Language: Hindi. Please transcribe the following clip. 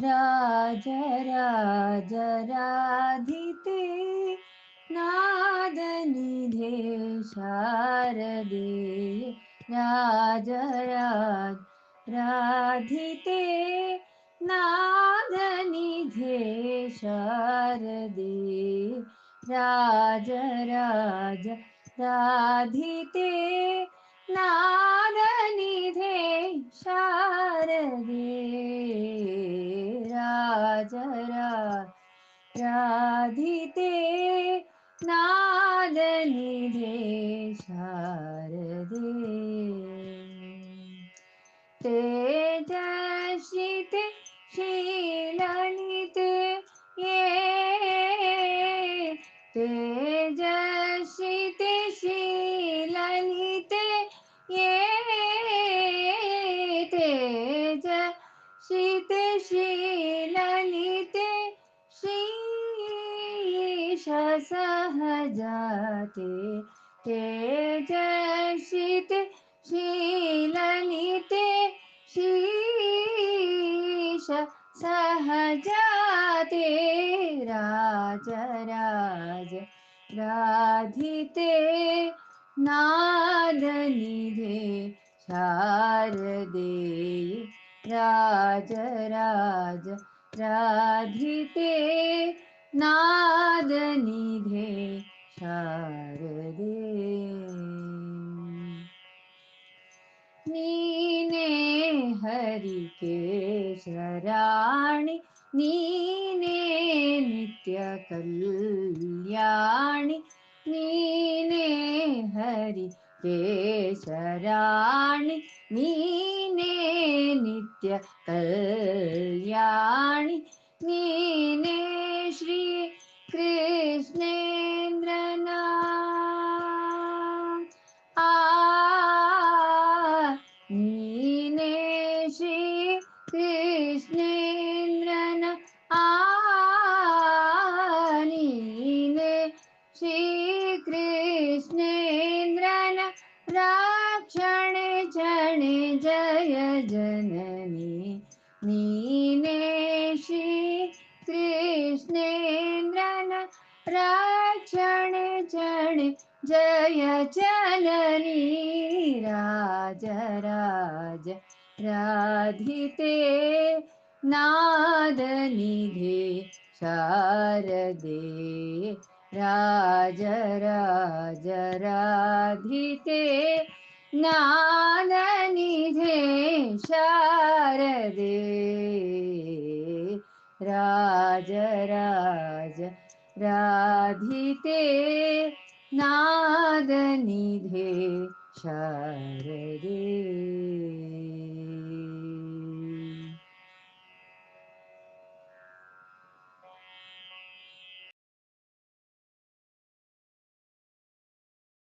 राज राज, राधिते नादनिधे शारदे। राज राज, राधिते नादनिधे शारदे। राज राज, राधिते नादनिधे शारदे। राधिते नादनिधे शारदे। तेजशिते शीलनिते ये। तेजशिते शीलनिते ये। तेज शीते शीलनिते शीश सहजाते तेजशिते शीलनिते शीश सहजाते राज राज राधिते नादनिधे शारदे राज राज राधृते नादनिधे शारदे। नीने हरिके शराणि नीने नित्यकल्याणि नीने हरि केशराणि नीने നിത്യ കല്യാണി നീനേ ശ്രീ കൃഷ്ണേന്ദ്രനാ ആ നീനേ ശ്രീ കൃഷ്ണേന്ദ്രന ആ നീനേ ശ്രീ കൃഷ്ണേന്ദ്രന രാക്ഷണ ജണ ജയ ജന नीने श्री कृष्णेन्द्रन रक्षण जण जय जननी राज राज राधिते नाद निधे शारदे राज राज राधिते नाद निधे शारदे राधिते नाद निधे शरण